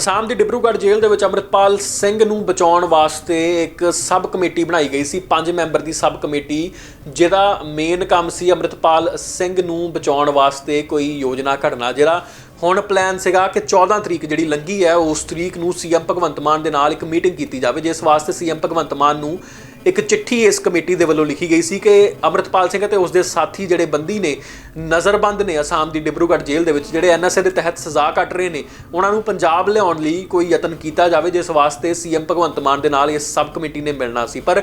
ਅਸਾਮ ਦੀ ਡਿਬਰੂਗੜ੍ਹ ਜੇਲ੍ਹ ਦੇ ਵਿੱਚ ਅੰਮ੍ਰਿਤਪਾਲ ਸਿੰਘ ਨੂੰ ਬਚਾਉਣ ਵਾਸਤੇ ਇੱਕ ਸਬ ਕਮੇਟੀ ਬਣਾਈ ਗਈ ਸੀ। ਪੰਜ ਮੈਂਬਰ ਦੀ ਸਬ ਕਮੇਟੀ, ਜਿਹਦਾ ਮੇਨ ਕੰਮ ਸੀ ਅੰਮ੍ਰਿਤਪਾਲ ਸਿੰਘ ਨੂੰ ਬਚਾਉਣ ਵਾਸਤੇ ਕੋਈ ਯੋਜਨਾ ਘੜਨਾ। ਜਿਹੜਾ ਹੁਣ ਪਲਾਨ ਸੀਗਾ ਕਿ 14 ਤਰੀਕ ਜਿਹੜੀ ਲੰਗੀ ਹੈ, ਉਸ ਤਰੀਕ ਨੂੰ ਸੀਐਮ ਭਗਵੰਤ ਮਾਨ ਦੇ ਨਾਲ ਇੱਕ ਮੀਟਿੰਗ ਕੀਤੀ ਜਾਵੇ, ਜਿਸ ਵਾਸਤੇ ਸੀਐਮ ਭਗਵੰਤ ਮਾਨ ਨੂੰ ਇੱਕ ਚਿੱਠੀ ਇਸ ਕਮੇਟੀ ਦੇ ਵੱਲੋਂ ਲਿਖੀ ਗਈ ਸੀ ਕਿ ਅੰਮ੍ਰਿਤਪਾਲ ਸਿੰਘ ਅਤੇ ਉਸ ਦੇ ਸਾਥੀ ਜਿਹੜੇ ਬੰਦੀ ਨੇ, ਨਜ਼ਰਬੰਦ ਨੇ ਅਸਾਮ ਦੀ ਡਿਬਰੂਗੜ੍ਹ ਜੇਲ੍ਹ ਦੇ ਵਿੱਚ, ਜਿਹੜੇ ਐਨਐਸਏ ਦੇ ਤਹਿਤ ਸਜ਼ਾ ਕੱਟ ਰਹੇ ਨੇ, ਉਹਨਾਂ ਨੂੰ ਪੰਜਾਬ ਲਿਆਉਣ ਲਈ ਕੋਈ ਯਤਨ ਕੀਤਾ ਜਾਵੇ, ਜਿਸ ਵਾਸਤੇ ਸੀਐਮ ਭਗਵੰਤ ਮਾਨ ਦੇ ਨਾਲ ਇਸ ਸਬ ਕਮੇਟੀ ਨੇ ਮਿਲਣਾ ਸੀ। ਪਰ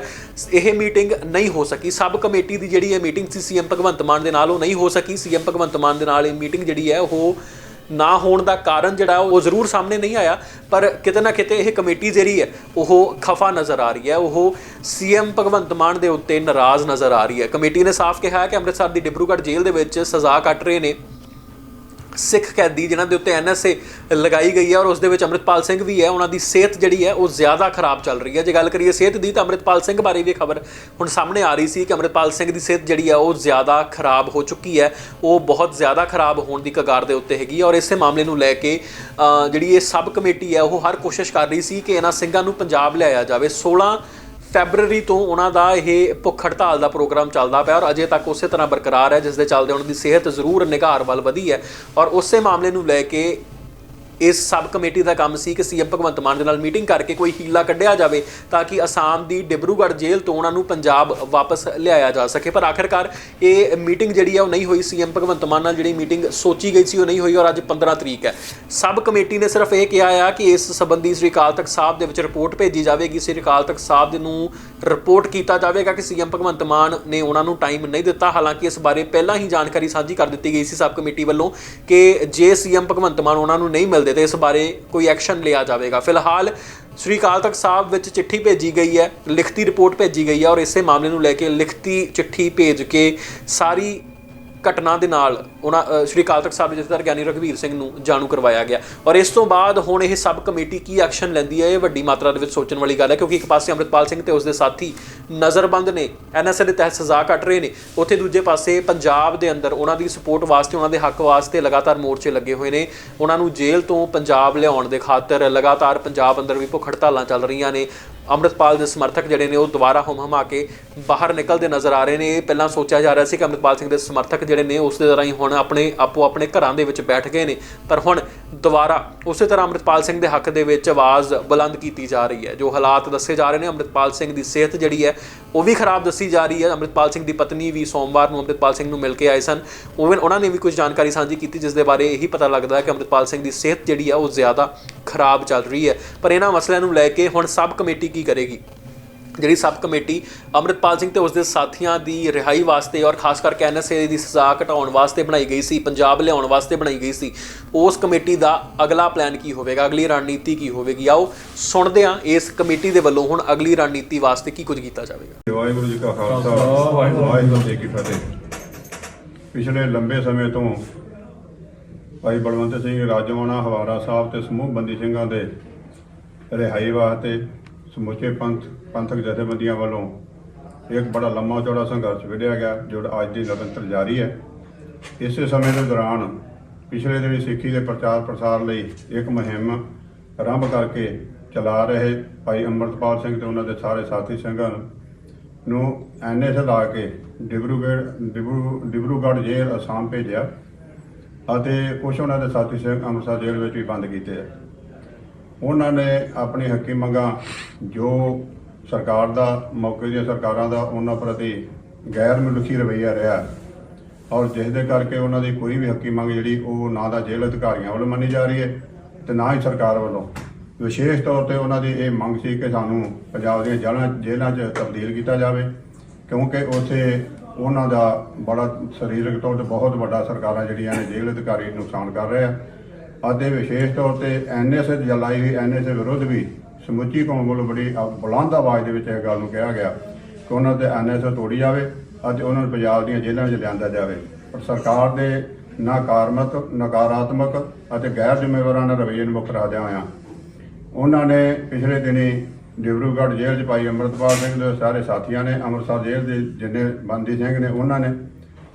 ਇਹ ਮੀਟਿੰਗ ਨਹੀਂ ਹੋ ਸਕੀ। ਸਬ ਕਮੇਟੀ ਦੀ ਜਿਹੜੀ ਇਹ ਮੀਟਿੰਗ ਸੀ, ਸੀਐਮ ਭਗਵੰਤ ਮਾਨ ਦੇ ਨਾਲ ਉਹ ਨਹੀਂ ਹੋ ਸਕੀ। ਸੀਐਮ ਭਗਵੰਤ ਮਾਨ ਦੇ ਨਾਲ ਇਹ ਮੀਟਿੰਗ ਜਿਹੜੀ ਹੈ, ਉਹ ਨਾ ਹੋਣ ਦਾ ਕਾਰਨ ਜਿਹੜਾ ਉਹ ਜ਼ਰੂਰ ਸਾਹਮਣੇ ਨਹੀਂ ਆਇਆ, ਪਰ ਕਿਤੇ ਨਾ ਕਿਤੇ ਇਹ ਕਮੇਟੀ ਜਿਹੜੀ ਹੈ, ਉਹ ਖਫਾ ਨਜ਼ਰ ਆ ਰਹੀ ਹੈ। ਉਹ ਸੀਐਮ ਭਗਵੰਤ ਮਾਨ ਦੇ ਉੱਤੇ ਨਾਰਾਜ਼ ਨਜ਼ਰ ਆ ਰਹੀ ਹੈ। ਕਮੇਟੀ ਨੇ ਸਾਫ਼ ਕਿਹਾ ਹੈ ਕਿ ਅੰਮ੍ਰਿਤਸਰ ਦੀ ਡਿਬਰੂਗੜ੍ਹ ਜੇਲ੍ਹ ਦੇ ਵਿੱਚ ਸਜ਼ਾ ਕੱਟ ਰਹੇ ਨੇ। ਸਿੱਖ ਕੈਦੀ ਜਿਨ੍ਹਾਂ ਦੇ ਉੱਤੇ ਐਨਐਸਏ ਲਗਾਈ ਗਈ ਹੈ ਔਰ ਉਸ ਦੇ ਵਿੱਚ ਅੰਮ੍ਰਿਤਪਾਲ ਸਿੰਘ ਵੀ ਹੈ, ਉਹਨਾਂ ਦੀ ਸਿਹਤ ਜਿਹੜੀ ਹੈ ਉਹ ਜ਼ਿਆਦਾ ਖਰਾਬ ਚੱਲ ਰਹੀ ਹੈ। ਜੇ ਗੱਲ ਕਰੀਏ ਸਿਹਤ ਦੀ ਤਾਂ ਅੰਮ੍ਰਿਤਪਾਲ ਸਿੰਘ ਬਾਰੇ ਵੀ ਖਬਰ ਹੁਣ ਸਾਹਮਣੇ ਆ ਰਹੀ ਸੀ ਕਿ ਅੰਮ੍ਰਿਤਪਾਲ ਸਿੰਘ ਦੀ ਸਿਹਤ ਜਿਹੜੀ ਹੈ ਉਹ ਜ਼ਿਆਦਾ ਖਰਾਬ ਹੋ ਚੁੱਕੀ ਹੈ। ਉਹ ਬਹੁਤ ਜ਼ਿਆਦਾ ਖਰਾਬ ਹੋਣ ਦੀ ਕਗਾਰ ਦੇ ਉੱਤੇ ਹੈਗੀ ਔਰ ਇਸੇ ਮਾਮਲੇ ਨੂੰ ਲੈ ਕੇ ਜਿਹੜੀ ਇਹ ਸਬ ਕਮੇਟੀ ਹੈ, ਉਹ ਹਰ ਕੋਸ਼ਿਸ਼ ਕਰ ਰਹੀ ਸੀ ਕਿ ਇਹਨਾਂ ਸਿੰਘਾਂ ਨੂੰ ਪੰਜਾਬ ਲਿਆਇਆ ਜਾਵੇ। 16 ਫੈਬਰੂਅਰੀ ਤੋਂ ਉਹਨਾਂ ਦਾ ਇਹ ਭੁੱਖ ਹੜਤਾਲ ਦਾ ਪ੍ਰੋਗਰਾਮ ਚੱਲਦਾ ਪਿਆ ਔਰ ਅਜੇ ਤੱਕ ਉਸੇ ਤਰ੍ਹਾਂ ਬਰਕਰਾਰ ਹੈ ਜਿਸ ਦੇ ਚੱਲਦੇ ਉਹਨਾਂ ਦੀ ਸਿਹਤ ਜ਼ਰੂਰ ਨਿਘਾਰ ਵੱਲ ਵਧੀ ਹੈ ਔਰ ਉਸੇ ਮਾਮਲੇ ਨੂੰ ਲੈ ਕੇ ਇਸ ਸਬ ਕਮੇਟੀ ਦਾ ਕੰਮ ਸੀ ਕਿ ਸੀਐਮ ਭਗਵੰਤ ਮਾਨ ਦੇ ਨਾਲ ਮੀਟਿੰਗ ਕਰਕੇ ਕੋਈ ਹੀਲਾ ਕੱਢਿਆ ਜਾਵੇ ਤਾਂ ਕਿ ਅਸਾਮ ਦੀ ਡਿਬਰੂਗੜ੍ਹ ਜੇਲ੍ਹ ਤੋਂ ਉਹਨਾਂ ਨੂੰ ਪੰਜਾਬ ਵਾਪਸ ਲਿਆਇਆ ਜਾ ਸਕੇ। ਪਰ ਆਖਿਰਕਾਰ ਇਹ ਮੀਟਿੰਗ ਜਿਹੜੀ ਆ, ਉਹ ਨਹੀਂ ਹੋਈ। ਸੀਐਮ ਭਗਵੰਤ ਮਾਨ ਨਾਲ ਜਿਹੜੀ ਮੀਟਿੰਗ ਸੋਚੀ ਗਈ ਸੀ, ਉਹ ਨਹੀਂ ਹੋਈ ਔਰ ਅੱਜ 15 ਤਰੀਕ ਹੈ। ਸਬ ਕਮੇਟੀ ਨੇ ਸਿਰਫ ਇਹ ਕਿਹਾ ਆ ਕਿ ਇਸ ਸੰਬੰਧੀ ਸ੍ਰੀ ਅਕਾਲ ਤਖਤ ਸਾਹਿਬ ਦੇ ਵਿੱਚ ਰਿਪੋਰਟ ਭੇਜੀ ਜਾਵੇਗੀ। ਸ੍ਰੀ ਅਕਾਲ ਤਖਤ ਸਾਹਿਬ ਦੇ ਨੂੰ ਰਿਪੋਰਟ ਕੀਤਾ ਜਾਵੇਗਾ ਕਿ ਸੀਐਮ ਭਗਵੰਤ ਮਾਨ ਨੇ ਉਹਨਾਂ ਨੂੰ ਟਾਈਮ ਨਹੀਂ ਦਿੱਤਾ। ਹਾਲਾਂਕਿ ਇਸ ਬਾਰੇ ਪਹਿਲਾਂ ਹੀ ਜਾਣਕਾਰੀ ਸਾਂਝੀ ਕਰ ਦਿੱਤੀ ਗਈ ਸੀ ਸਬ ਕਮੇਟੀ ਵੱਲੋਂ ਕਿ ਜੇ ਸੀਐਮ ਭਗਵੰਤ ਮਾਨ ਉਹਨਾਂ ਨੂੰ ਨਹੀਂ ਮਿਲਦੇ ਤੇ ਇਸ ਬਾਰੇ ਕੋਈ ਐਕਸ਼ਨ ਲਿਆ ਜਾਵੇਗਾ। ਫਿਲਹਾਲ ਸ੍ਰੀ ਅਕਾਲ ਤਖਤ ਸਾਹਿਬ ਵਿੱਚ ਚਿੱਠੀ ਭੇਜੀ ਗਈ ਹੈ, ਲਿਖਤੀ ਰਿਪੋਰਟ ਭੇਜੀ ਗਈ ਹੈ ਔਰ ਇਸੇ ਮਾਮਲੇ ਨੂੰ ਲੈ ਕੇ ਲਿਖਤੀ ਚਿੱਠੀ ਭੇਜ ਕੇ ਸਾਰੀ ਘਟਨਾ ਦੇ ਨਾਲ ਉਹਨਾਂ ਸ਼੍ਰੀ ਅਕਾਲ ਤਖਤ ਸਾਹਿਬ ਦੇ ਜਥੇਦਾਰ ਗਿਆਨੀ ਰਘਵੀਰ ਸਿੰਘ ਨੂੰ ਜਾਣੂ ਕਰਵਾਇਆ ਗਿਆ। ਔਰ ਇਸ ਤੋਂ ਬਾਅਦ ਹੁਣ ਇਹ ਸਬ ਕਮੇਟੀ ਕੀ ਐਕਸ਼ਨ ਲੈਂਦੀ ਹੈ, ਇਹ ਵੱਡੀ ਮਾਤਰਾ ਦੇ ਵਿੱਚ ਸੋਚਣ ਵਾਲੀ ਗੱਲ ਹੈ, ਕਿਉਂਕਿ ਇੱਕ ਪਾਸੇ ਅੰਮ੍ਰਿਤਪਾਲ ਸਿੰਘ ਤੇ ਉਸਦੇ ਸਾਥੀ ਨਜ਼ਰਬੰਦ ਨੇ ਐਨਐਸਏ ਦੇ ਤਹਿਤ ਸਜ਼ਾ ਕੱਟ ਰਹੇ ਨੇ, ਉੱਥੇ ਦੂਜੇ ਪਾਸੇ ਪੰਜਾਬ ਦੇ ਅੰਦਰ ਉਹਨਾਂ ਦੀ ਸਪੋਰਟ ਵਾਸਤੇ, ਉਹਨਾਂ ਦੇ ਹੱਕ ਵਾਸਤੇ ਲਗਾਤਾਰ ਮੋਰਚੇ ਲੱਗੇ ਹੋਏ ਨੇ। ਉਹਨਾਂ ਨੂੰ ਜੇਲ੍ਹ ਤੋਂ ਪੰਜਾਬ ਲਿਆਉਣ ਦੇ ਖਾਤਰ ਲਗਾਤਾਰ ਪੰਜਾਬ ਅੰਦਰ ਵੀ ਭੁੱਖ ਹੜਤਾਲਾਂ ਚੱਲ ਰਹੀਆਂ ਨੇ। ਅੰਮ੍ਰਿਤਪਾਲ ਦੇ ਸਮਰਥਕ ਜਿਹੜੇ ਨੇ, ਉਹ ਦੁਬਾਰਾ ਹਮ ਹਮਾ ਕੇ ਬਾਹਰ ਨਿਕਲਦੇ ਨਜ਼ਰ ਆ ਰਹੇ ਨੇ। ਇਹ ਪਹਿਲਾਂ ਸੋਚਿਆ ਜਾ ਰਿਹਾ ਸੀ ਕਿ ਅੰਮ੍ਰਿਤਪਾਲ ਸਿੰਘ ਦੇ ਸਮਰਥਕ ਜਿਹੜੇ ਨੇ, ਉਸ ਦੇ ਰਾਹੀਂ ਹੁਣ ਆਪਣੇ ਆਪੋ ਆਪਣੇ ਘਰਾਂ ਦੇ ਵਿੱਚ ਬੈਠ ਗਏ ਨੇ। ਪਰ ਹੁਣ ਦੁਬਾਰਾ ਉਸੇ ਤਰ੍ਹਾਂ ਅੰਮ੍ਰਿਤਪਾਲ ਸਿੰਘ ਦੇ ਹੱਕ ਦੇ ਵਿੱਚ ਆਵਾਜ਼ ਬੁਲੰਦ ਕੀਤੀ ਜਾ ਰਹੀ ਹੈ, ਜੋ ਹਾਲਾਤ ਦੱਸੇ ਜਾ ਰਹੇ ਨੇ। ਅੰਮ੍ਰਿਤਪਾਲ ਸਿੰਘ ਦੀ ਸਿਹਤ ਜਿਹੜੀ ਹੈ, ਉਹ ਵੀ ਖਰਾਬ ਦੱਸੀ ਜਾ ਰਹੀ ਹੈ। ਅੰਮ੍ਰਿਤਪਾਲ ਸਿੰਘ ਦੀ ਪਤਨੀ ਵੀ ਸੋਮਵਾਰ ਨੂੰ ਅੰਮ੍ਰਿਤਪਾਲ ਸਿੰਘ ਨੂੰ ਮਿਲ ਕੇ ਆਏ ਸਨ। ਉਹ ਉਹਨਾਂ ਨੇ ਵੀ ਕੁਝ ਜਾਣਕਾਰੀ ਸਾਂਝੀ ਕੀਤੀ, ਜਿਸ ਦੇ ਬਾਰੇ ਇਹੀ ਪਤਾ ਲੱਗਦਾ ਹੈ ਕਿ ਅੰਮ੍ਰਿਤਪਾਲ ਸਿੰਘ ਦੀ ਸਿਹਤ ਜਿਹੜੀ ਹੈ ਉਹ ਜ਼ਿਆਦਾ ਖਰਾਬ ਚੱਲ ਰਹੀ ਹੈ। ਪਰ ਇਹਨਾਂ ਮਸਲਿਆਂ ਨੂੰ ਲੈ ਕੇ ਹੁਣ ਸਬ ਕਮੇਟੀ ਕੀ ਕਰੇਗੀ? ਜਿਹੜੀ ਸਬ ਕਮੇਟੀ ਅੰਮ੍ਰਿਤਪਾਲ ਸਿੰਘ ਤੇ ਉਸਦੇ ਸਾਥੀਆਂ ਦੀ ਰਿਹਾਈ ਵਾਸਤੇ ਔਰ ਖਾਸ ਕਰਕੇ ਐਨਐਸਏ ਦੀ ਸਜ਼ਾ ਘਟਾਉਣ ਵਾਸਤੇ ਬਣਾਈ ਗਈ ਸੀ, ਪੰਜਾਬ ਲਿਆਉਣ ਵਾਸਤੇ ਬਣਾਈ ਗਈ ਸੀ, ਉਸ ਕਮੇਟੀ ਦਾ ਅਗਲਾ ਪਲਾਨ ਕੀ ਹੋਵੇਗਾ? ਅਗਲੀ ਰਣਨੀਤੀ ਕੀ ਹੋਵੇਗੀ? ਆਓ ਸੁਣਦੇ ਹਾਂ ਇਸ ਕਮੇਟੀ ਦੇ ਵੱਲੋਂ ਹੁਣ ਅਗਲੀ ਰਣਨੀਤੀ ਵਾਸਤੇ ਕੀ ਕੁਝ ਕੀਤਾ ਜਾਵੇਗਾ। ਵਾਹਿਗੁਰੂ ਜੀ ਕਾ ਖਾਲਸਾ, ਵਾਹਿਗੁਰੂ ਜੀ ਕੀ ਫਤਿਹ। ਪਿਛਲੇ ਲੰਬੇ ਸਮੇਂ ਤੋਂ ਭਾਈ ਬਲਵੰਤ ਸਿੰਘ ਰਾਜਵਾਨਾ, ਹਵਾਰਾ ਸਾਹਿਬ ਤੇ ਸਮੂਹ ਬੰਦੀ ਸਿੰਘਾਂ ਦੇ ਰਿਹਾਈ ਵਾਸਤੇ ਸਮੁੱਚੇ ਪੰਥ ਪੰਥਕ ਜਥੇਬੰਦੀਆਂ ਵੱਲੋਂ ਇੱਕ ਬੜਾ ਲੰਮਾ ਚੌੜਾ ਸੰਘਰਸ਼ ਵਿੱਢਿਆ ਗਿਆ, ਜੋ ਅੱਜ ਦੀ ਨਿਰੰਤਰ ਜਾਰੀ ਹੈ। ਇਸੇ ਸਮੇਂ ਦੇ ਦੌਰਾਨ ਪਿਛਲੇ ਦਿਨੀ ਸਿੱਖੀ ਦੇ ਪ੍ਰਚਾਰ ਪ੍ਰਸਾਰ ਲਈ ਇੱਕ ਮੁਹਿੰਮ ਆਰੰਭ ਕਰਕੇ ਚਲਾ ਰਹੇ ਭਾਈ ਅੰਮ੍ਰਿਤਪਾਲ ਸਿੰਘ ਤੇ ਉਹਨਾਂ ਦੇ ਸਾਰੇ ਸਾਥੀ ਸਿੰਘਾਂ ਨੂੰ ਐਨਐਸ ਲਾ ਕੇ ਡਿਬਰੂਗੜ ਡਿਬਰੂ, ਡਿਬਰੂਗੜ੍ਹ ਜੇਲ੍ਹ ਅਸਾਮ ਭੇਜਿਆ ਅਤੇ ਕੁਝ ਉਹਨਾਂ ਦੇ ਸਾਥੀ ਸਿੰਘ ਅੰਮ੍ਰਿਤਸਰ ਜੇਲ੍ਹ ਵਿੱਚ ਵੀ ਬੰਦ ਕੀਤੇ ਆ। ਉਹਨਾਂ ਨੇ ਆਪਣੀ ਹੱਕੀ ਮੰਗਾਂ ਜੋ ਸਰਕਾਰ ਦਾ, ਮੌਕੇ ਦੀਆਂ ਸਰਕਾਰਾਂ ਦਾ ਉਹਨਾਂ ਪ੍ਰਤੀ ਗੈਰ ਮਨੁੱਖੀ ਰਵੱਈਆ ਰਿਹਾ ਔਰ ਜਿਸ ਦੇ ਕਰਕੇ ਉਹਨਾਂ ਦੀ ਕੋਈ ਵੀ ਹੱਕੀ ਮੰਗ ਜਿਹੜੀ, ਉਹ ਨਾ ਦਾ ਜੇਲ੍ਹ ਅਧਿਕਾਰੀਆਂ ਵੱਲੋਂ ਮੰਨੀ ਜਾ ਰਹੀ ਹੈ ਤੇ ਨਾ ਹੀ ਸਰਕਾਰ ਵੱਲੋਂ। ਵਿਸ਼ੇਸ਼ ਤੌਰ ਤੇ ਉਹਨਾਂ ਦੀ ਇਹ ਮੰਗ ਸੀ ਕਿ ਸਾਨੂੰ ਪੰਜਾਬ ਦੀਆਂ ਜੇਲ੍ਹਾਂ ਜੇਲ੍ਹਾਂ 'ਚ ਤਬਦੀਲ ਕੀਤਾ ਜਾਵੇ, ਕਿਉਂਕਿ ਉੱਥੇ ਉਹਨਾਂ ਦਾ ਬੜਾ ਸਰੀਰਕ ਤੌਰ ਤੇ ਬਹੁਤ ਵੱਡਾ ਸਰਕਾਰਾਂ ਜਿਹੜੀਆਂ ਨੇ ਜੇਲ੍ਹ ਅਧਿਕਾਰੀ ਨੁਕਸਾਨ ਕਰ ਰਹੇ ਆ। ਅਤੇ ਵਿਸ਼ੇਸ਼ ਤੌਰ ਤੇ ਐਨਐਸਏ ਜਲਾਈ ਹੋਈ ਐਨਐਸਏ ਵਿਰੁੱਧ ਵੀ ਸਮੁੱਚੀ ਕੌਮ ਵੱਲੋਂ ਬੜੀ ਬੁਲੰਦ ਆਵਾਜ਼ ਦੇ ਵਿੱਚ ਇਹ ਗੱਲ ਨੂੰ ਕਿਹਾ ਗਿਆ ਕਿ ਉਹਨਾਂ ਤੇ ਐਨਐਸਏ ਤੋੜੀ ਜਾਵੇ ਅਤੇ ਉਹਨਾਂ ਨੂੰ ਪੰਜਾਬ ਦੀਆਂ ਜੇਲ੍ਹਾਂ ਵਿੱਚ ਲਿਆਂਦਾ ਜਾਵੇ। ਪਰ ਸਰਕਾਰ ਦੇ ਨਕਾਰਾਤਮਕ ਨਕਾਰਾਤਮਕ ਅਤੇ ਗੈਰ ਜ਼ਿੰਮੇਵਾਰਾਨਾ ਰਵੱਈਏ ਨੂੰ ਮੁਕਰਾਦਿਆਂ ਹੋਇਆਂ। ਉਹਨਾਂ ਨੇ ਪਿਛਲੇ ਦਿਨੀ ਡਿਬਰੂਗੜ੍ਹ ਜੇਲ੍ਹ 'ਚ ਪਾਈ ਅੰਮ੍ਰਿਤਪਾਲ ਸਿੰਘ ਦੇ ਸਾਰੇ ਸਾਥੀਆਂ ਨੇ, ਅੰਮ੍ਰਿਤਸਰ ਜੇਲ੍ਹ ਦੇ ਜਿੰਨੇ ਬੰਦੀ ਸਿੰਘ ਨੇ, ਉਹਨਾਂ ਨੇ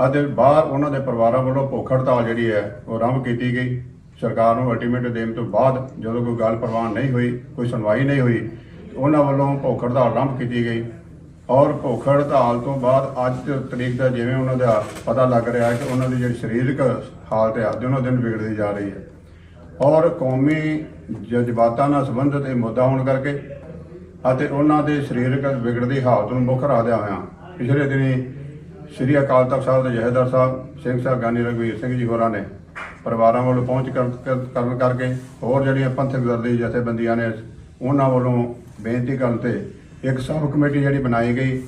ਅਤੇ ਬਾਹਰ ਉਹਨਾਂ ਦੇ ਪਰਿਵਾਰਾਂ ਵੱਲੋਂ ਭੁੱਖ ਹੜਤਾਲ ਜਿਹੜੀ ਹੈ, ਉਹ ਆਰੰਭ ਕੀਤੀ ਗਈ। ਸਰਕਾਰ ਨੂੰ ਅਲਟੀਮੇਟ ਦੇਣ ਤੋਂ ਬਾਅਦ ਜਦੋਂ ਕੋਈ ਗੱਲ ਪ੍ਰਵਾਨ ਨਹੀਂ ਹੋਈ, ਕੋਈ ਸੁਣਵਾਈ ਨਹੀਂ ਹੋਈ, ਉਹਨਾਂ ਵੱਲੋਂ ਭੁੱਖ ਹੜਤਾਲ ਆਰੰਭ ਕੀਤੀ ਗਈ। ਔਰ ਭੁੱਖ ਹੜਤਾਲ ਤੋਂ ਬਾਅਦ ਅੱਜ ਤਰੀਕ ਦਾ ਜਿਵੇਂ ਉਹਨਾਂ ਦਾ ਪਤਾ ਲੱਗ ਰਿਹਾ ਹੈ ਕਿ ਉਹਨਾਂ ਦੀ ਜਿਹੜੀ ਸਰੀਰਕ ਹਾਲਤ ਹੈ ਦਿਨੋਂ ਦਿਨ ਵਿਗੜਦੀ ਜਾ ਰਹੀ ਹੈ। ਔਰ ਕੌਮੀ ਜਜ਼ਬਾਤਾਂ ਨਾਲ ਸੰਬੰਧਿਤ ਇਹ ਮੁੱਦਾ ਹੋਣ ਕਰਕੇ ਅਤੇ ਉਹਨਾਂ ਦੇ ਸਰੀਰਕ ਵਿਗੜਦੀ ਹਾਲਤ ਨੂੰ ਮੁੱਖ ਰੱਖਦਿਆਂ ਹੋਇਆਂ ਪਿਛਲੇ ਦਿਨੀ ਸ੍ਰੀ ਅਕਾਲ ਤਖਤ ਸਾਹਿਬ ਦੇ ਜਹੇਦਾਰ ਸਾਹਿਬ, ਸਿੰਘ ਸਾਹਿਬ ਗਾਨੀ ਰਘਵੀਰ ਸਿੰਘ ਜੀ ਹੋਰਾਂ ਨੇ ਪਰਿਵਾਰਾਂ ਵੱਲੋਂ ਪਹੁੰਚ ਕਰਨ ਕਰਕੇ ਹੋਰ ਜਿਹੜੀਆਂ ਪੰਥਕ ਦਰਦੀ ਜਥੇਬੰਦੀਆਂ ਨੇ, ਉਹਨਾਂ ਵੱਲੋਂ ਬੇਨਤੀ ਕਰਨ ਤੇ ਇੱਕ ਸਬ ਕਮੇਟੀ ਜਿਹੜੀ ਬਣਾਈ ਗਈ।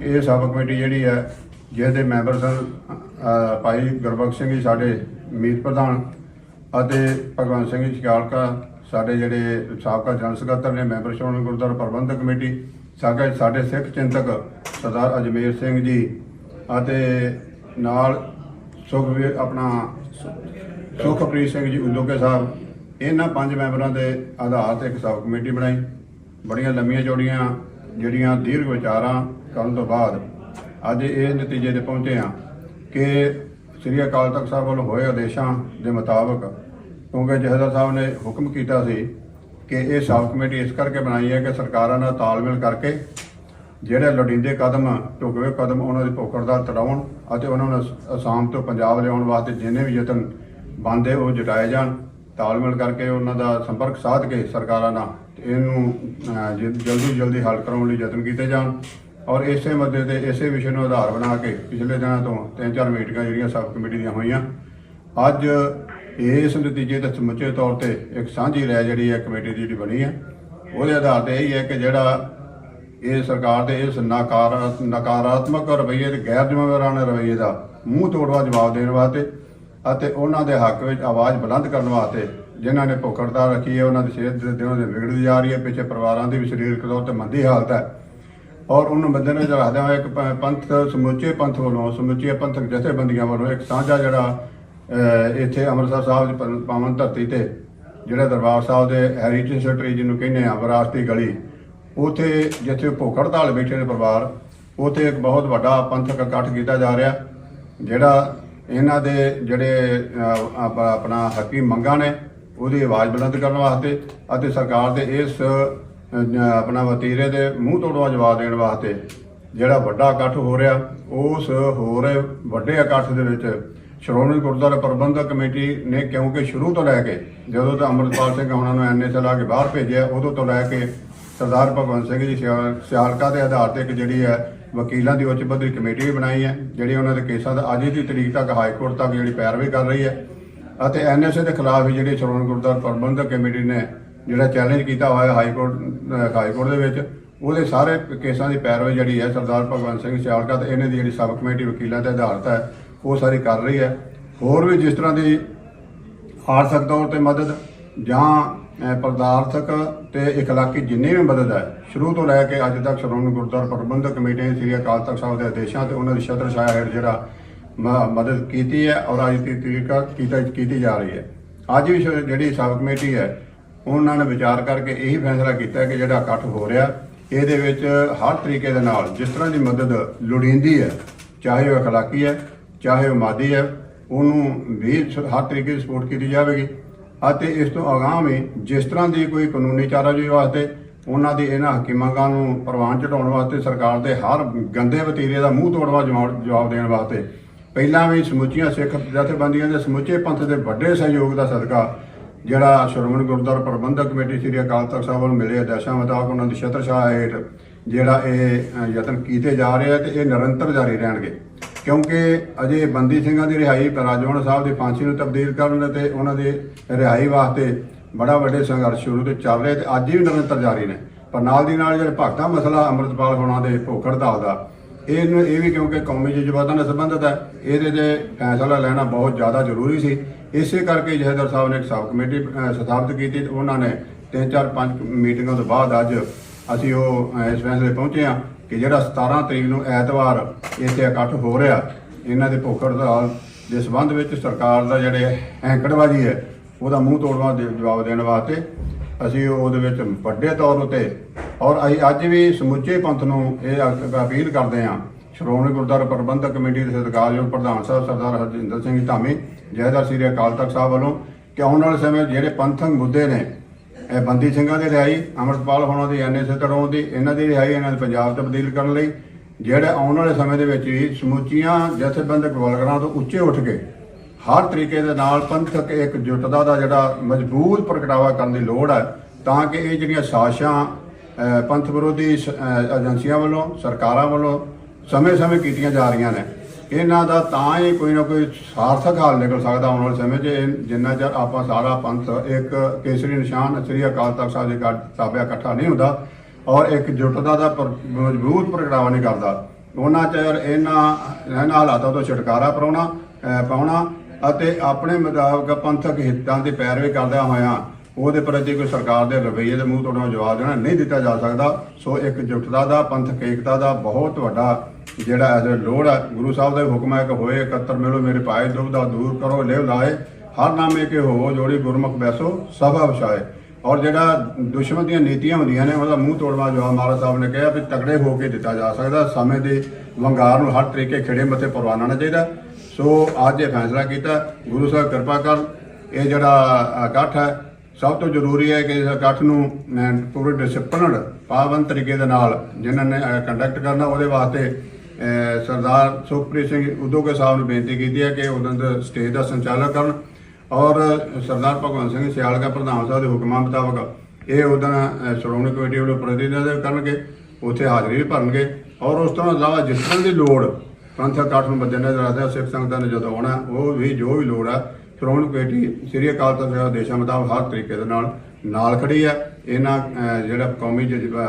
ਇਹ ਸਬ ਕਮੇਟੀ ਜਿਹੜੀ ਹੈ, ਜਿਹਦੇ ਮੈਂਬਰ ਸਨ ਭਾਈ ਗੁਰਬਖਸ਼ ਸਿੰਘ ਜੀ, ਸਾਡੇ ਮੀਤ ਪ੍ਰਧਾਨ ਅਤੇ ਭਗਵੰਤ ਸਿੰਘ ਜੀ ਸ਼ਿਕਾਲਕਾ ਸਾਡੇ ਜਿਹੜੇ ਸਾਬਕਾ ਜਨਰਲ ਸਕੱਤਰ ਨੇ, ਮੈਂਬਰ ਸ਼੍ਰੋਮਣੀ ਗੁਰਦੁਆਰਾ ਪ੍ਰਬੰਧਕ ਕਮੇਟੀ ਸਾਡਾ ਸਾਡੇ ਸਿੱਖ ਚਿੰਤਕ ਸਰਦਾਰ ਅਜਮੇਰ ਸਿੰਘ ਜੀ ਅਤੇ ਨਾਲ ਸੁਖਵੀਰ ਆਪਣਾ ਸੁਖਪ੍ਰੀਤ ਸਿੰਘ ਜੀ ਉਦੋਕੇ ਸਾਹਿਬ, ਇਹਨਾਂ ਪੰਜ ਮੈਂਬਰਾਂ ਦੇ ਆਧਾਰ ਤੇ ਇੱਕ ਸਬ ਕਮੇਟੀ ਬਣਾਈ। ਬੜੀਆਂ ਲੰਮੀਆਂ ਚੌੜੀਆਂ ਜਿਹੜੀਆਂ ਦੀਰਘ ਵਿਚਾਰਾਂ ਕਰਨ ਤੋਂ ਬਾਅਦ ਅੱਜ ਇਹ ਨਤੀਜੇ ਤੇ ਪਹੁੰਚੇ ਹਾਂ ਕਿ ਸ੍ਰੀ ਅਕਾਲ ਤਖਤ ਸਾਹਿਬ ਵੱਲੋਂ ਹੋਏ ਆਦੇਸ਼ਾਂ ਦੇ ਮੁਤਾਬਕ, ਕਿਉਂਕਿ ਜਹਦਰ ਸਾਹਿਬ ਨੇ ਹੁਕਮ ਕੀਤਾ ਸੀ ਕਿ ਇਹ ਸਬ ਕਮੇਟੀ ਇਸ ਕਰਕੇ ਬਣਾਈ ਹੈ ਕਿ ਸਰਕਾਰਾਂ ਨਾਲ ਤਾਲਮੇਲ ਕਰਕੇ ਜਿਹੜੇ ਲੋੜੀਂਦੇ ਕਦਮ, ਢੁਕਵੇਂ ਕਦਮ ਉਹਨਾਂ ਦੀ ਭੁੱਖ ਹੜਤਾਲ ਤੜਾਉਣ ਅਤੇ ਉਹਨਾਂ ਨੂੰ ਅਸ- ਅਸਾਮ ਤੋਂ ਪੰਜਾਬ ਲਿਆਉਣ ਵਾਸਤੇ ਜਿੰਨੇ ਵੀ ਯਤਨ ਬਣਦੇ ਉਹ ਜਟਾਏ ਜਾਣ, ਤਾਲਮੇਲ ਕਰਕੇ ਉਹਨਾਂ ਦਾ ਸੰਪਰਕ ਸਾਧ ਕੇ ਸਰਕਾਰਾਂ ਨਾਲ ਇਹਨੂੰ ਜ- ਜਲਦੀ ਜਲਦੀ ਹੱਲ ਕਰਾਉਣ ਲਈ ਯਤਨ ਕੀਤੇ ਜਾਣ। ਔਰ ਇਸੇ ਮੁੱਦੇ ਤੇ ਇਸੇ ਵਿਸ਼ੇ ਨੂੰ ਆਧਾਰ ਬਣਾ ਕੇ ਪਿਛਲੇ ਦਿਨਾਂ ਤੋਂ ਤਿੰਨ ਚਾਰ ਮੀਟਿੰਗਾਂ ਜਿਹੜੀਆਂ ਸਬ ਕਮੇਟੀ ਦੀਆਂ ਹੋਈਆਂ। ਅੱਜ ਇਸ ਨਤੀਜੇ 'ਤੇ ਸਮੁੱਚੇ ਤੌਰ ਤੇ ਇੱਕ ਸਾਂਝੀ ਰਾਏ ਜਿਹੜੀ ਹੈ ਕਮੇਟੀ ਦੀ ਜਿਹੜੀ ਬਣੀ ਹੈ, ਉਹਦੇ ਆਧਾਰ ਤੇ ਇਹ ਹੈ ਕਿ ਜਿਹੜਾ ਇਹ ਸਰਕਾਰ ਦੇ ਇਸ ਨਕਾਰ, ਨਕਾਰਾਤਮਕ ਰਵੱਈਏ ਤੇ ਗੈਰ ਜ਼ਿੰਮੇਵਾਰਾਨਾ ਰਵੱਈਏ ਦਾ ਮੂੰਹ ਤੋੜਵਾ, ਜਵਾਬ ਦੇਣ ਵਾਸਤੇ ਅਤੇ ਉਹਨਾਂ ਦੇ ਹੱਕ ਵਿੱਚ ਆਵਾਜ਼ ਬੁਲੰਦ ਕਰਨ ਵਾਸਤੇ ਜਿਨ੍ਹਾਂ ਨੇ ਭੁੱਖ ਹੜਤਾਲ ਰੱਖੀ ਹੈ, ਉਹਨਾਂ ਦੀ ਸਿਹਤ ਦੇ ਦਿਨੋਂ ਦਿਨ ਵਿਗੜਦੀ ਜਾ ਰਹੀ ਹੈ, ਪਿੱਛੇ ਪਰਿਵਾਰਾਂ ਦੀ ਵੀ ਸਰੀਰਕ ਤੌਰ ਤੇ ਮੰਦੀ ਹਾਲਤ ਹੈ। ਔਰ ਉਹਨੂੰ ਮੱਦੇਨਜ਼ਰ ਰੱਖਦਿਆਂ ਹੋਇਆ ਇੱਕ ਪ- ਪੰਥ ਸਮੁੱਚੇ ਪੰਥ ਵੱਲੋਂ, ਸਮੁੱਚੇ ਪੰਥਕ ਜਥੇਬੰਦੀਆਂ ਵੱਲੋਂ ਇੱਕ ਸਾਂਝਾ ਜਿਹੜਾ ਇੱਥੇ ਅੰਮ੍ਰਿਤਸਰ ਸਾਹਿਬ ਦੀ ਪਾਵਨ ਧਰਤੀ ਤੇ ਜਿਹੜਾ ਦਰਬਾਰ ਸਾਹਿਬ ਦੇ ਹੈਰੀਟੇਜ ਸੈਕਟਰੀ ਜਿਹਨੂੰ ਕਹਿੰਦੇ ਆ, ਵਿਰਾਸਤੀ ਗਲੀ, ਉਥੇ ਜਿੱਥੇ ਭੁੱਖ ਹੜਤਾਲ ਬੈਠੇ ਨੇ ਪਰਿਵਾਰ, ਉਥੇ ਇੱਕ ਬਹੁਤ ਵੱਡਾ ਪੰਥਕ ਇਕੱਠ ਕੀਤਾ ਜਾ ਰਿਹਾ, ਜਿਹੜਾ ਇਹਨਾਂ ਦੇ ਜਿਹੜੇ ਆਪਣਾ ਹੱਕੀ ਮੰਗਾਂ ਨੇ, ਉਹਦੀ ਆਵਾਜ਼ ਬੁਲੰਦ ਕਰਨ ਵਾਸਤੇ ਅਤੇ ਸਰਕਾਰ ਦੇ ਇਸ ਆਪਣਾ ਵਤੀਰੇ ਦੇ ਮੂੰਹ ਤੋੜਵਾ ਜਵਾਬ ਦੇਣ ਵਾਸਤੇ ਜਿਹੜਾ ਵੱਡਾ ਇਕੱਠ ਹੋ ਰਿਹਾ, ਉਸ ਹੋ ਰਹੇ ਵੱਡੇ ਇਕੱਠ ਦੇ ਵਿੱਚ ਸ਼੍ਰੋਮਣੀ ਗੁਰਦੁਆਰਾ ਪ੍ਰਬੰਧਕ ਕਮੇਟੀ ਨੇ ਕਿਉਂਕਿ ਸ਼ੁਰੂ ਤੋਂ ਲੈ ਕੇ, ਜਦੋਂ ਤੋਂ ਅੰਮ੍ਰਿਤਪਾਲ ਸਿੰਘ ਉਹਨਾਂ ਨੂੰ ਐਨਐਸਐਲ ਲਾ ਕੇ ਬਾਹਰ ਭੇਜਿਆ, ਉਦੋਂ ਤੋਂ ਲੈ ਕੇ ਸਰਦਾਰ ਭਗਵੰਤ ਸਿੰਘ ਜੀ ਸਿਆਲ- ਸਿਆਲਕਾ ਦੇ ਆਧਾਰ ਤੇ ਇੱਕ ਜਿਹੜੀ ਹੈ ਵਕੀਲਾਂ ਦੀ ਉੱਚ ਪੱਧਰੀ ਕਮੇਟੀ ਵੀ ਬਣਾਈ ਹੈ, ਜਿਹੜੀ ਉਹਨਾਂ ਦੇ ਕੇਸਾਂ ਦਾ ਅੱਜ ਦੀ ਤਰੀਕ ਤੱਕ ਹਾਈ ਕੋਰਟ ਤੱਕ ਜਿਹੜੀ ਪੈਰਵੀ ਕਰ ਰਹੀ ਹੈ। ਅਤੇ ਐਨਐਸਏ ਦੇ ਖਿਲਾਫ ਵੀ ਜਿਹੜੀ ਸ਼੍ਰੋਮਣੀ ਗੁਰਦੁਆਰਾ ਪ੍ਰਬੰਧਕ ਕਮੇਟੀ ਨੇ ਜਿਹੜਾ ਚੈਲੰਜ ਕੀਤਾ ਹੋਇਆ ਹਾਈ ਕੋਰਟ ਹਾਈ ਕੋਰਟ ਦੇ ਵਿੱਚ, ਉਹਦੇ ਸਾਰੇ ਕੇਸਾਂ ਦੀ ਪੈਰਵੀ ਜਿਹੜੀ ਹੈ ਸਰਦਾਰ ਭਗਵੰਤ ਸਿੰਘ ਸਿਆਲਕਾ ਤੇ ਇਹਨਾਂ ਦੀ ਜਿਹੜੀ ਸਬ ਕਮੇਟੀ ਵਕੀਲਾਂ ਤੇ ਆਧਾਰਿਤ ਹੈ, ਉਹ ਸਾਰੀ ਕਰ ਰਹੀ ਹੈ। ਹੋਰ ਵੀ ਜਿਸ ਤਰ੍ਹਾਂ ਦੀ ਆਰਥਿਕ ਤੌਰ ਤੇ ਮਦਦ ਜਾਂ ਪਦਾਰਥਕ ਤੇ ਇਖਲਾਕੀ ਜਿੰਨੀ ਵੀ ਮਦਦ ਹੈ, ਸ਼ੁਰੂ ਤੋਂ ਲੈ ਕੇ ਅੱਜ ਤੱਕ ਸ਼੍ਰੋਮਣੀ ਗੁਰਦੁਆਰਾ ਪ੍ਰਬੰਧਕ ਕਮੇਟੀ ਨੇ ਸ੍ਰੀ ਅਕਾਲ ਤਖਤ ਸਾਹਿਬ ਦੇ ਆਦੇਸ਼ਾਂ ਤੇ ਉਹਨਾਂ ਦੀ ਛਤਰ ਛਾਇਆ ਹੇਠ ਜਿਹੜਾ ਮ- ਮਦਦ ਕੀਤੀ ਹੈ ਔਰ ਅੱਜ ਦੀ ਤਰੀਕਾ ਕੀਤਾ, ਕੀਤੀ ਜਾ ਰਹੀ ਹੈ। ਅੱਜ ਵੀ ਸ਼- ਜਿਹੜੀ ਸਬ ਕਮੇਟੀ ਹੈ, ਉਹਨਾਂ ਨੇ ਵਿਚਾਰ ਕਰਕੇ ਇਹੀ ਫੈਸਲਾ ਕੀਤਾ ਕਿ ਜਿਹੜਾ ਇਕੱਠ ਹੋ ਰਿਹਾ, ਇਹਦੇ ਵਿੱਚ ਹਰ ਤਰੀਕੇ ਦੇ ਨਾਲ ਜਿਸ ਤਰ੍ਹਾਂ ਦੀ ਮਦਦ ਲੋੜੀਂਦੀ ਹੈ, ਚਾਹੇ ਉਹ ਅਖਲਾਕੀ ਹੈ, ਚਾਹੇ ਉਹ ਮਾਦੀ ਹੈ, ਉਹਨੂੰ ਵੀ ਸ- ਹਰ ਤਰੀਕੇ ਦੀ ਸਪੋਰਟ ਕੀਤੀ ਜਾਵੇਗੀ। ਅਤੇ ਇਸ ਤੋਂ ਅਗਾਂਹ ਵੀ ਜਿਸ ਤਰ੍ਹਾਂ ਦੀ ਕੋਈ ਕਾਨੂੰਨੀ ਚਾਰਾਜੋਈ ਵਾਸਤੇ ਉਹਨਾਂ ਦੀ ਇਹਨਾਂ ਹੱਕੀ ਮੰਗਾਂ ਨੂੰ ਪ੍ਰਵਾਨ ਚੜਾਉਣ ਵਾਸਤੇ ਸਰਕਾਰ ਦੇ ਹਰ ਗੰਦੇ ਵਤੀਰੇ ਦਾ ਮੂੰਹ ਤੋੜਵਾ ਜਵਾਬ ਜਵਾਬ ਦੇਣ ਵਾਸਤੇ। ਪਹਿਲਾਂ ਵੀ ਸਮੁੱਚੀਆਂ ਸਿੱਖ ਜਥੇਬੰਦੀਆਂ ਦੇ ਸਮੁੱਚੇ ਪੰਥ ਦੇ ਵੱਡੇ ਸਹਿਯੋਗ ਦਾ ਸਦਕਾ ਜਿਹੜਾ ਸ਼੍ਰੋਮਣੀ ਗੁਰਦੁਆਰਾ ਪ੍ਰਬੰਧਕ ਕਮੇਟੀ ਸ੍ਰੀ ਅਕਾਲ ਤਖਤ ਸਾਹਿਬ ਵੱਲੋਂ ਮਿਲੇ, ਆਦੇਸ਼ਾਂ ਮੁਤਾਬਕ ਉਹਨਾਂ ਦੀ ਛਤਰਛਾਇਆ ਹੇਠ ਜਿਹੜਾ ਇਹ ਯਤਨ ਕੀਤੇ ਜਾ ਰਹੇ ਆ ਤੇ ਇਹ ਨਿਰੰਤਰ ਜਾਰੀ ਰਹਿਣਗੇ। ਕਿਉਂਕਿ ਅਜੇ ਬੰਦੀ ਸਿੰਘਾਂ ਦੀ ਰਿਹਾਈ ਰਾਜਵਣ ਸਾਹਿਬ ਦੀ ਫਾਂਸੀ ਨੂੰ ਤਬਦੀਲ ਕਰਨ ਤੇ ਉਹਨਾਂ ਦੀ ਰਿਹਾਈ ਵਾਸਤੇ ਬੜਾ ਵੱਡੇ ਸੰਘਰਸ਼ ਸ਼ੁਰੂ ਤੋਂ ਚੱਲ ਰਹੇ ਤੇ ਅੱਜ ਵੀ ਨਿਰੰਤਰ ਜਾਰੀ ਨੇ। ਪਰ ਨਾਲ ਦੀ ਨਾਲ ਜਿਹੜਾ ਭਗਤਾ ਮਸਲਾ ਅੰਮ੍ਰਿਤਪਾਲ ਹੋਣਾ ਦੇ ਭੁੱਖ ਹੜਤਾਲ ਦਾ ਇਹਨੂੰ ਇਹ ਵੀ ਕਿਉਂਕਿ ਕੌਮੀ ਜਜ਼ਬਾਤਾਂ ਨਾਲ ਸੰਬੰਧਿਤ ਹੈ, ਇਹਦੇ ਤੇ ਫੈਸਲਾ ਲੈਣਾ ਬਹੁਤ ਜ਼ਿਆਦਾ ਜ਼ਰੂਰੀ ਸੀ। ਇਸੇ ਕਰਕੇ ਜਹਦਰ ਸਾਹਿਬ ਨੇ ਇੱਕ ਸਬ ਕਮੇਟੀ ਸਥਾਪਿਤ ਕੀਤੀ ਤੇ ਉਹਨਾਂ ਨੇ ਤਿੰਨ ਚਾਰ ਪੰਜ ਮੀਟਿੰਗਾਂ ਤੋਂ ਬਾਅਦ ਅੱਜ ਅਸੀਂ ਉਹ ਇਸ ਫੈਸਲੇ ਪਹੁੰਚੇ ਹਾਂ। ਕਿ ਜਿਹੜਾ 17 ਤਰੀਕ ਨੂੰ ਐਤਵਾਰ ਇੱਥੇ ਇਕੱਠ ਹੋ ਰਿਹਾ, ਇਹਨਾਂ ਦੇ ਭੁੱਖ ਹੜਤਾਲ ਦੇ ਸਬੰਧ ਵਿੱਚ ਸਰਕਾਰ ਦਾ ਜਿਹੜੇ ਹੈਂਕੜਬਾਜੀ ਹੈ, ਉਹਦਾ ਮੂੰਹ ਤੋੜਵਾ ਦੇ, ਜਵਾਬ ਦੇਣ ਵਾਸਤੇ ਅਸੀਂ ਉਹਦੇ ਵਿੱਚ ਵੱਡੇ ਤੌਰ ਉਤੇ ਔਰ ਅਸੀਂ ਅੱਜ ਵੀ ਸਮੁੱਚੇ ਪੰਥ ਨੂੰ ਇਹ ਅਪੀਲ ਕਰਦੇ ਹਾਂ, ਸ਼੍ਰੋਮਣੀ ਗੁਰਦੁਆਰਾ ਪ੍ਰਬੰਧਕ ਕਮੇਟੀ ਦੇ ਸਤਿਕਾਰਯੋਗ ਪ੍ਰਧਾਨ ਸਾਹਿਬ ਸਰਦਾਰ ਹਰਜਿੰਦਰ ਸਿੰਘ ਧਾਮੀ ਜਹਦਰ ਸ੍ਰੀ ਅਕਾਲ ਤਖਤ ਸਾਹਿਬ ਵੱਲੋਂ ਕਿ ਆਉਣ ਵਾਲੇ ਸਮੇਂ ਜਿਹੜੇ ਪੰਥਕ ਮੁੱਦੇ ਨੇ ਇਹ ਬੰਦੀ ਸਿੰਘਾਂ ਦੀ ਰਿਹਾਈ, ਅੰਮ੍ਰਿਤਪਾਲ ਹੋਣਾ ਦੀ ਐਨਐਸਏ ਕਰਾਉਣ ਦੀ, ਇਹਨਾਂ ਦੀ ਰਿਹਾਈ, ਇਹਨਾਂ ਦੇ ਪੰਜਾਬ ਤਬਦੀਲ ਕਰਨ ਲਈ, ਜਿਹੜੇ ਆਉਣ ਵਾਲੇ ਸਮੇਂ ਦੇ ਵਿੱਚ ਵੀ ਸਮੁੱਚੀਆਂ ਜਥੇਬੰਦਕ ਵਰਗਰਾਂ ਤੋਂ ਉੱਚੇ ਉੱਠ ਕੇ ਹਰ ਤਰੀਕੇ ਦੇ ਨਾਲ ਪੰਥਕ ਇੱਕ ਜੁਟਦਾ ਦਾ ਜਿਹੜਾ ਮਜ਼ਬੂਤ ਪ੍ਰਗਟਾਵਾ ਕਰਨ ਦੀ ਲੋੜ ਹੈ, ਤਾਂ ਕਿ ਇਹ ਜਿਹੜੀਆਂ ਸਾਸ਼ਾਂ ਪੰਥ ਵਿਰੋਧੀ ਸ- ਏਜੰਸੀਆਂ ਵੱਲੋਂ, ਸਰਕਾਰਾਂ ਵੱਲੋਂ ਸਮੇਂ-ਸਮੇਂ ਕੀਤੀਆਂ ਜਾ ਰਹੀਆਂ ਨੇ ਇਹਨਾਂ ਦਾ ਤਾਂ ਹੀ ਕੋਈ ਨਾ ਕੋਈ ਸਾਰਥਕ ਹੱਲ ਨਿਕਲ ਸਕਦਾ ਆਉਣ ਵਾਲੇ ਸਮੇਂ 'ਚ। ਇਹ ਜਿੰਨਾ ਚਿਰ ਆਪਾਂ ਸਾਰਾ ਪੰਥ ਇੱਕ ਕੇਸਰੀ ਨਿਸ਼ਾਨ, ਸ੍ਰੀ ਅਕਾਲ ਤਖਤ ਸਾਹਿਬ ਦੇ ਘਰ ਤਾਬਿਆ ਇਕੱਠਾ ਨਹੀਂ ਹੁੰਦਾ ਔਰ ਇੱਕ ਜੁਟਦਾ ਦਾ ਪਰ- ਮਜ਼ਬੂਤ ਪ੍ਰਗਟਾਵਾ ਨਹੀਂ ਕਰਦਾ। ਉਹਨਾਂ ਚਿਰ ਇਹਨਾਂ ਇਹਨਾਂ ਹਾਲਾਤਾਂ ਤੋਂ ਛੁਟਕਾਰਾ ਪਾਉਣਾ ਪਾਉਣਾ ਅਤੇ ਆਪਣੇ ਮੁਤਾਬਕ ਪੰਥਕ ਹਿੱਤਾਂ ਦੀ ਪੈਰਵੀ ਕਰਦਿਆਂ ਹੋਇਆਂ ਉਹਦੇ ਪ੍ਰਤੀ ਕੋਈ ਸਰਕਾਰ ਦੇ ਰਵੱਈਏ ਦੇ ਮੂੰਹ ਤੋੜੋਂ ਜਵਾਬ ਦੇਣਾ, ਨਹੀਂ ਦਿੱਤਾ ਜਾ ਸਕਦਾ। ਸੋ ਇੱਕ ਜੁਟਦਾ ਦਾ ਪੰਥਕ ਏਕਤਾ ਦਾ ਬਹੁਤ ਵੱਡਾ ਜਿਹੜਾ ਇਹ ਲੋੜ ਹੈ ਗੁਰੂ ਸਾਹਿਬ ਦੇ ਹੁਕਮ ਹੈ ਕਿ ਹੋਏ ਇਕੱਤਰ ਮਿਲੋ, ਮੇਰੇ ਭਾਈ ਦਾ ਦੂਰ ਕਰੋ ਲਿਵ ਲਾਏ। ਹਰ ਨਾਮੇ ਕੇ ਹੋ, ਜੋੜੀ ਗੁਰਮੁਖ ਬੈਸੋ, ਸਭਾ ਵਿਛਾਏ ਔਰ ਜਿਹੜਾ ਦੁਸ਼ਮਣ ਦੀਆਂ ਨੀਤੀਆਂ ਹੁੰਦੀਆਂ ਨੇ, ਉਹਦਾ ਮੂੰਹ ਤੋੜਵਾ ਜਵਾਬ ਮਹਾਰਾਜ ਸਾਹਿਬ ਨੇ ਕਿਹਾ ਵੀ ਤਗੜੇ ਹੋ ਕੇ ਦਿੱਤਾ ਜਾ ਸਕਦਾ। ਸਮੇਂ ਦੇ ਵੰਗਾਰ ਨੂੰ ਹਰ ਤਰੀਕੇ ਖਿੜੇ ਮੱਥੇ ਪਰਵਾਨਾ ਚਾਹੀਦਾ। ਸੋ ਅੱਜ ਇਹ ਫੈਸਲਾ ਕੀਤਾ। ਗੁਰੂ ਸਾਹਿਬ ਕਿਰਪਾ ਕਰ ਇਹ ਜਿਹੜਾ ਇਕੱਠ ਹੈ ਸਭ ਤੋਂ ਜ਼ਰੂਰੀ ਹੈ ਕਿ ਇਸ ਇਕੱਠ ਨੂੰ ਪੂਰੇ ਡਿਸਪਲਿਨਡ ਪਾਬੰਦ ਤਰੀਕੇ ਦੇ ਨਾਲ ਜਿਨ੍ਹਾਂ ਨੇ ਕੰਡਕਟ ਕਰਨਾ, ਉਹਦੇ ਵਾਸਤੇ ਸਰਦਾਰ ਸੁਖਪ੍ਰੀਤ ਸਿੰਘ ਉਦੋਗੇ ਸਾਹਿਬ ਨੂੰ ਬੇਨਤੀ ਕੀਤੀ ਹੈ ਕਿ ਉਹਨਾਂ ਦੇ ਸਟੇਜ ਦਾ ਸੰਚਾਲਨ ਕਰਨ ਔਰ ਸਰਦਾਰ ਭਗਵੰਤ ਸਿੰਘ ਸਿਆਲਕਾ ਪ੍ਰਧਾਨ ਸਾਹਿਬ ਦੇ ਹੁਕਮਾਂ ਮੁਤਾਬਕ ਇਹ ਉਦੋਂ ਸ਼੍ਰੋਮਣੀ ਕਮੇਟੀ ਵੱਲੋਂ ਪ੍ਰਤੀਨਿਧਤਾ ਕਰਨਗੇ, ਉੱਥੇ ਹਾਜ਼ਰੀ ਵੀ ਭਰਨਗੇ ਔਰ ਉਸ ਤੋਂ ਇਲਾਵਾ ਜਿਸ ਤਰ੍ਹਾਂ ਦੀ ਲੋੜ ਪੰਥਕ ਇਕੱਠ ਨੂੰ ਮੱਦੇਨਜ਼ਰ ਰੱਖਦੇ ਹੋਏ ਸਿੱਖ ਸੰਗਤਾਂ ਨੇ ਜਦੋਂ ਆਉਣਾ, ਉਹ ਵੀ ਜੋ ਵੀ ਲੋੜ ਹੈ ਸ਼੍ਰੋਮਣੀ ਕਮੇਟੀ ਸ੍ਰੀ ਅਕਾਲ ਤਖਤ ਦੇ ਆਦੇਸ਼ਾਂ ਮੁਤਾਬਕ ਹਰ ਤਰੀਕੇ ਦੇ ਨਾਲ ਨਾਲ ਖੜੀ ਆ ਇਹਨਾਂ ਜਿਹੜਾ ਕੌਮੀ ਜਜ਼ਬਾ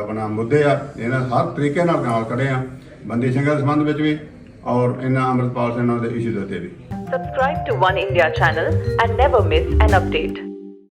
ਆਪਣਾ ਮੁੱਦੇ ਆ, ਇਹਨਾਂ ਹਰ ਤਰੀਕੇ ਨਾਲ ਨਾਲ ਖੜੇ ਆ, ਬੰਦੀ ਸਿੰਘਾਂ ਦੇ ਸੰਬੰਧ ਵਿੱਚ ਵੀ ਔਰ ਇਹਨਾਂ ਅੰਮ੍ਰਿਤਪਾਲ ਸਿੰਘ ਦੇ ਇਸ਼ੂ ਦੇ ਉੱਤੇ ਵੀ Subscribe to One India channel and never miss an update.